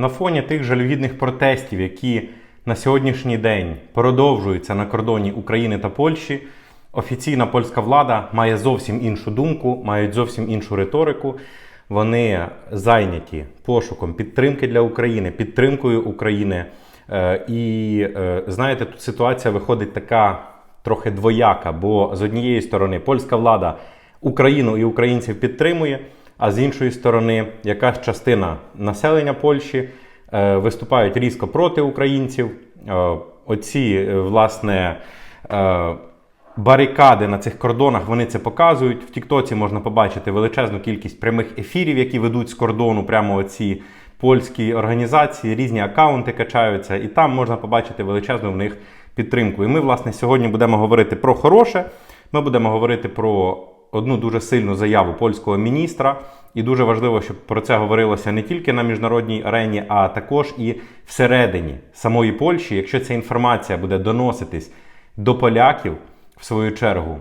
На фоні тих жалюгідних протестів, які на сьогоднішній день продовжуються на кордоні України та Польщі, офіційна польська влада має зовсім іншу думку, мають зовсім іншу риторику. Вони зайняті пошуком підтримки для України, підтримкою України. Е, І е, знаєте, тут ситуація виходить така трохи двояка, бо з однієї сторони польська влада Україну і українців підтримує, а з іншої сторони, якась частина населення Польщі е, виступають різко проти українців. Е, Оці, е, власне, барикади на цих кордонах вони це показують. В Тіктоці можна побачити величезну кількість прямих ефірів, які ведуть з кордону прямо оці польські організації, різні акаунти качаються, і там можна побачити величезну в них підтримку. І ми, власне, сьогодні будемо говорити про хороше. Ми будемо говорити про одну дуже сильну заяву польського міністра. І дуже важливо, щоб про це говорилося не тільки на міжнародній арені, а також і всередині самої Польщі. Якщо ця інформація буде доноситись до поляків, в свою чергу,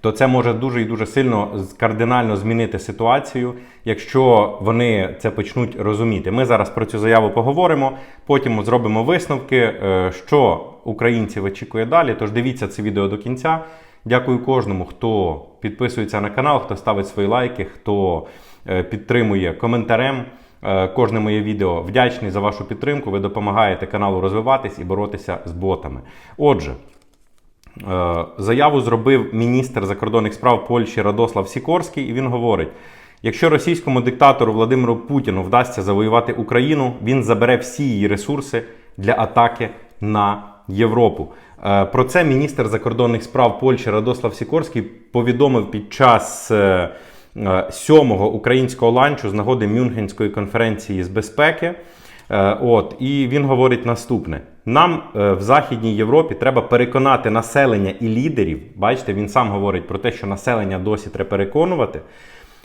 то це може дуже і дуже сильно кардинально змінити ситуацію, якщо вони це почнуть розуміти. Ми зараз про цю заяву поговоримо, потім зробимо висновки, е, що українців очікує далі. Тож дивіться це відео до кінця. Дякую кожному, хто підписується на канал, хто ставить свої лайки, хто е, підтримує коментарем. е, Кожне моє відео вдячний за вашу підтримку. Ви допомагаєте каналу розвиватись і боротися з ботами. Отже, Е, Заяву зробив міністр закордонних справ Польщі Радослав Сікорський, і він говорить: якщо російському диктатору Владимиру Путіну вдасться завоювати Україну, він забере всі її ресурси для атаки на Європу. Е, Про це міністр закордонних справ Польщі Радослав Сікорський повідомив під час е, е, сьомого українського ланчу з нагоди Мюнхенської конференції з безпеки. От і він говорить наступне: нам в Західній Європі треба переконати населення і лідерів. Бачите, він сам говорить про те, що населення досі треба переконувати.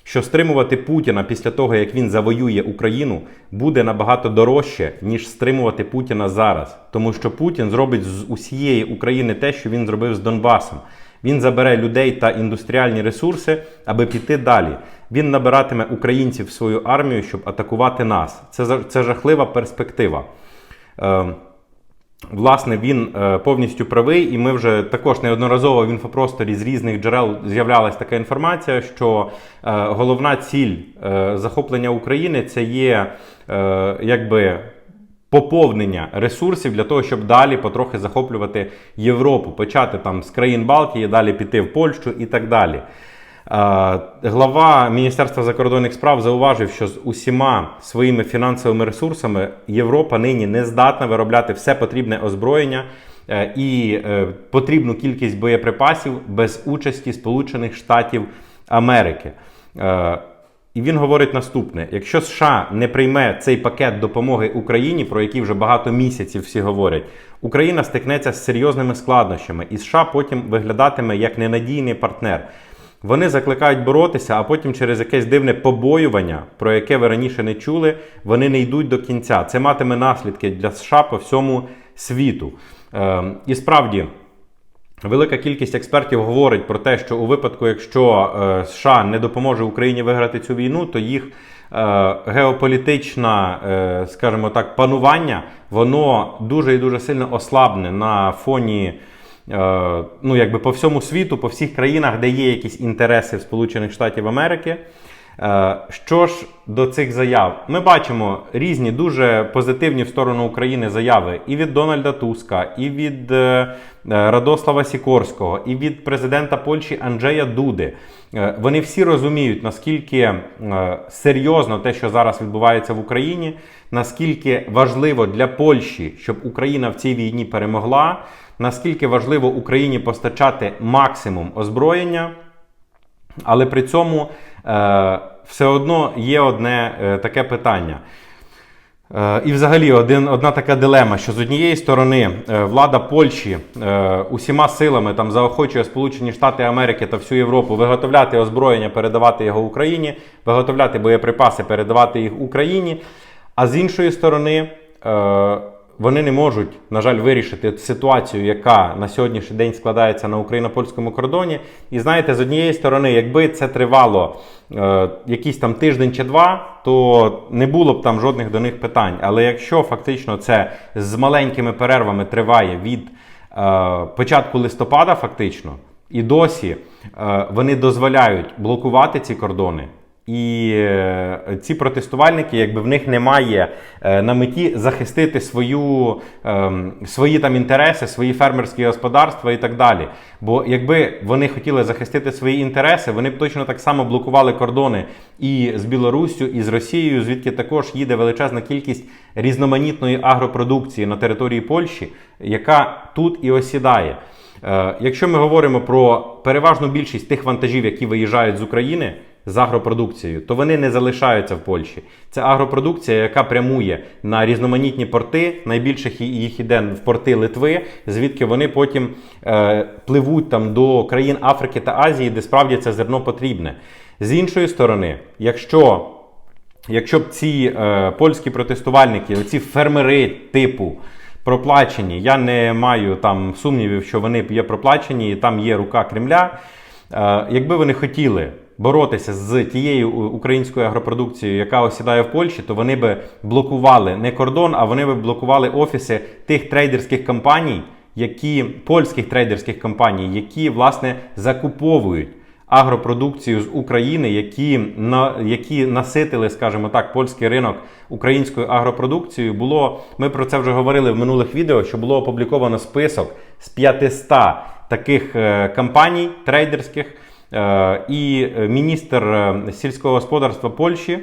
Що стримувати Путіна після того, як він завоює Україну, буде набагато дорожче, ніж стримувати Путіна зараз. Тому що Путін зробить з усієї України те, що він зробив з Донбасом. Він забере людей та індустріальні ресурси, аби піти далі. Він набиратиме українців в свою армію, щоб атакувати нас. Це, це жахлива перспектива. Е, Власне, він е, повністю правий, і ми вже також неодноразово в інфопросторі з різних джерел з'являлася така інформація, що е, головна ціль е, захоплення України це є якби поповнення ресурсів для того, щоб далі потрохи захоплювати Європу, почати там з країн Балтії, далі піти в Польщу і так далі. Е, Глава Міністерства закордонних справ зауважив, що з усіма своїми фінансовими ресурсами Європа нині не здатна виробляти все потрібне озброєння е, і е, потрібну кількість боєприпасів без участі Сполучених Штатів Америки. І він говорить наступне: якщо США не прийме цей пакет допомоги Україні, про який вже багато місяців всі говорять, Україна стикнеться з серйозними складнощами, і США потім виглядатиме як ненадійний партнер. Вони закликають боротися, а потім через якесь дивне побоювання, про яке ви раніше не чули, вони не йдуть до кінця. Це матиме наслідки для США по всьому світу. Е, і справді. Велика кількість експертів говорить про те, що у випадку, якщо е, США не допоможе Україні виграти цю війну, то їх е, геополітичне, е, скажімо так, панування воно дуже і дуже сильно ослабне на фоні. Е, Ну, якби по всьому світу, по всіх країнах, де є якісь інтереси в Сполучених Штатів Америки. Е, Що ж до цих заяв, ми бачимо різні дуже позитивні в сторону України заяви і від Дональда Туска, і від е, е, Радослава Сікорського, і від президента Польщі Анджея Дуди. Вони всі розуміють, наскільки серйозно те, що зараз відбувається в Україні, наскільки важливо для Польщі, щоб Україна в цій війні перемогла, наскільки важливо Україні постачати максимум озброєння. Але при цьому все одно є одне е, таке питання. Е, і взагалі один, одна така дилема, що з однієї сторони е, влада Польщі е, усіма силами там заохочує Сполучені Штати Америки та всю Європу виготовляти озброєння, передавати його Україні, виготовляти боєприпаси, передавати їх Україні. А з іншої сторони, е, вони не можуть, на жаль, вирішити ситуацію, яка на сьогоднішній день складається на україно-польському кордоні. І знаєте, з однієї сторони, якби це тривало е, якийсь там тиждень чи два, то не було б там жодних до них питань. Але якщо фактично це з маленькими перервами триває від е, початку листопада, фактично, і досі е, вони дозволяють блокувати ці кордони. І е, ці протестувальники, якби в них немає е, на меті захистити свою, ем, свої там інтереси, свої фермерські господарства і так далі. Бо якби вони хотіли захистити свої інтереси, вони б точно так само блокували кордони і з Білоруссю, і з Росією, звідки також їде величезна кількість різноманітної агропродукції на території Польщі, яка тут і осідає. Е, Якщо ми говоримо про переважну більшість тих вантажів, які виїжджають з України з агропродукцією, то вони не залишаються в Польщі. Це агропродукція, яка прямує на різноманітні порти. Найбільше їх іде в порти Литви, звідки вони потім е, пливуть там до країн Африки та Азії, де справді це зерно потрібне. З іншої сторони, якщо Якщо б ці е, польські протестувальники, оці фермери типу проплачені, я не маю там сумнівів, що вони є проплачені, і там є рука Кремля. Е, якби вони хотіли боротися з тією українською агропродукцією, яка осідає в Польщі, то вони би блокували не кордон, а вони би блокували офіси тих трейдерських компаній, які польських трейдерських компаній, які власне закуповують агропродукцію з України, які, на, які наситили, скажімо так, польський ринок українською агропродукцією, було, ми про це вже говорили в минулих відео, що було опубліковано список з 500 таких е, компаній трейдерських. Е, і е, міністр сільського господарства Польщі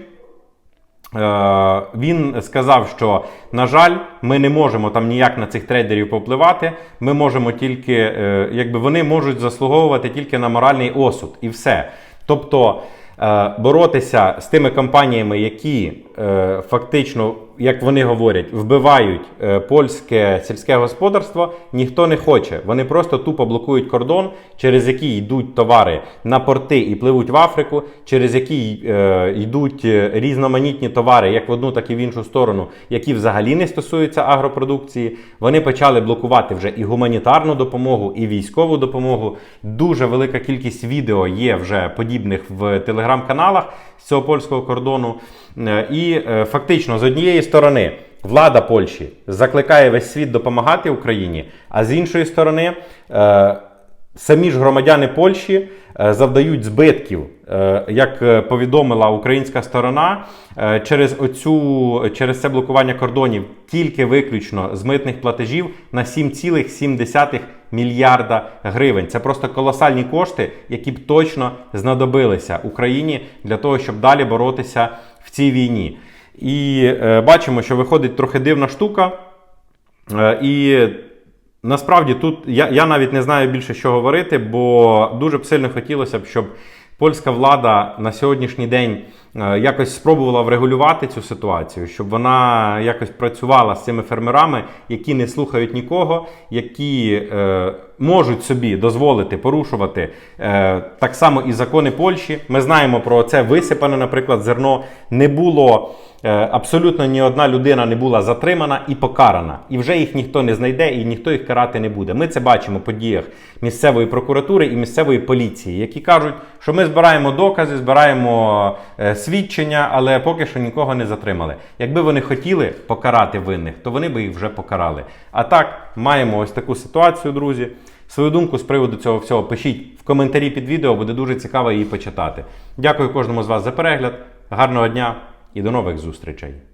Він сказав, що на жаль, ми не можемо там ніяк на цих трейдерів попливати. Ми можемо тільки, е, якби вони можуть заслуговувати тільки на моральний осуд, і все. Тобто е, боротися з тими компаніями, які е, фактично, як вони говорять, вбивають е, польське сільське господарство, ніхто не хоче. Вони просто тупо блокують кордон, через який йдуть товари на порти і пливуть в Африку, через який е, йдуть е, різноманітні товари, як в одну, так і в іншу сторону, які взагалі не стосуються агропродукції. Вони почали блокувати вже і гуманітарну допомогу, і військову допомогу. Дуже велика кількість відео є вже подібних в телеграм-каналах цього польського кордону. Е, І е, фактично, з однієї сторони, влада Польщі закликає весь світ допомагати Україні, а з іншої сторони, е, самі ж громадяни Польщі е, завдають збитків, е, як е, повідомила українська сторона, через оцю через це блокування кордонів тільки виключно з митних платежів на 7,7 мільярда гривень. Це просто колосальні кошти, які б точно знадобилися Україні для того, щоб далі боротися в цій війні. І бачимо, що виходить трохи дивна штука. І насправді тут я, я навіть не знаю більше, що говорити, бо дуже б сильно хотілося б, щоб польська влада на сьогоднішній день якось спробувала врегулювати цю ситуацію, щоб вона якось працювала з цими фермерами, які не слухають нікого, які е, можуть собі дозволити порушувати е, так само і закони Польщі. Ми знаємо про це висипане, наприклад, зерно не було. Е, Абсолютно ні одна людина не була затримана і покарана, і вже їх ніхто не знайде, і ніхто їх карати не буде. Ми це бачимо по діях місцевої прокуратури і місцевої поліції, які кажуть, що ми збираємо докази, збираємо е, свідчення, але поки що нікого не затримали. Якби вони хотіли покарати винних, то вони би їх вже покарали. А так маємо ось таку ситуацію, друзі. Свою думку з приводу цього всього пишіть в коментарі під відео, буде дуже цікаво її почитати. Дякую кожному з вас за перегляд. Гарного дня і до нових зустрічей!